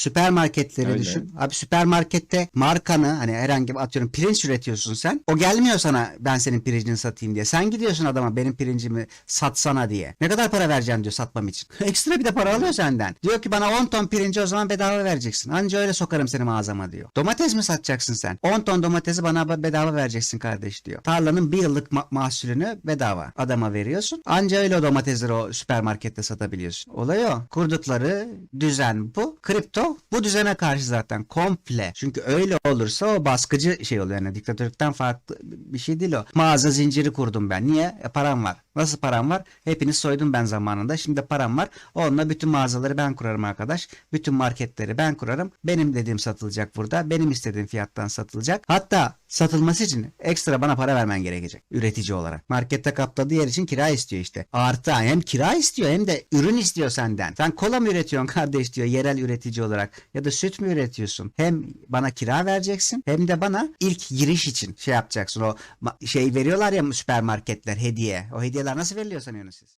Süpermarketleri Öyle. düşün. Abi süpermarkette markanı hani herhangi bir atıyorum pirinç üretiyorsun sen. O gelmiyor sana ben senin pirincini satayım diye. Sen gidiyorsun adama benim pirincimi satsana diye. Ne kadar para vereceksin diyor satmam için. Ekstra bir de para alıyor senden. Diyor ki bana 10 ton pirinci o zaman bedava vereceksin. Anca öyle sokarım seni mağazama diyor. Domates mi satacaksın sen? 10 ton domatesi bana bedava vereceksin kardeş diyor. Tarlanın bir yıllık ma- mahsulünü bedava adama veriyorsun. Anca öyle o domatesleri o süpermarkette satabiliyorsun. Olay o. Kurdukları düzen bu. Kripto bu düzene karşı zaten komple. Çünkü öyle olursa o baskıcı şey oluyor. Yani diktatörlükten farklı bir şey değil o. Mağaza zinciri kurdum ben. Niye? E, param var. Nasıl param var? Hepiniz soydum ben zamanında. Şimdi param var. Onunla bütün mağazaları ben kurarım arkadaş. Bütün marketleri ben kurarım. Benim dediğim satılacak burada. Benim istediğim fiyattan satılacak. Hatta satılması için ekstra bana para vermen gerekecek. Üretici olarak. Markette kapladığı yer için kira istiyor işte. Artı hem kira istiyor hem de ürün istiyor senden. Sen kola mı üretiyorsun kardeş diyor yerel üretici olarak. Ya da süt mü üretiyorsun? Hem bana kira vereceksin hem de bana ilk giriş için şey yapacaksın. O şey veriyorlar ya süpermarketler hediye. O hediyeler nasıl veriliyor sanıyorsunuz siz?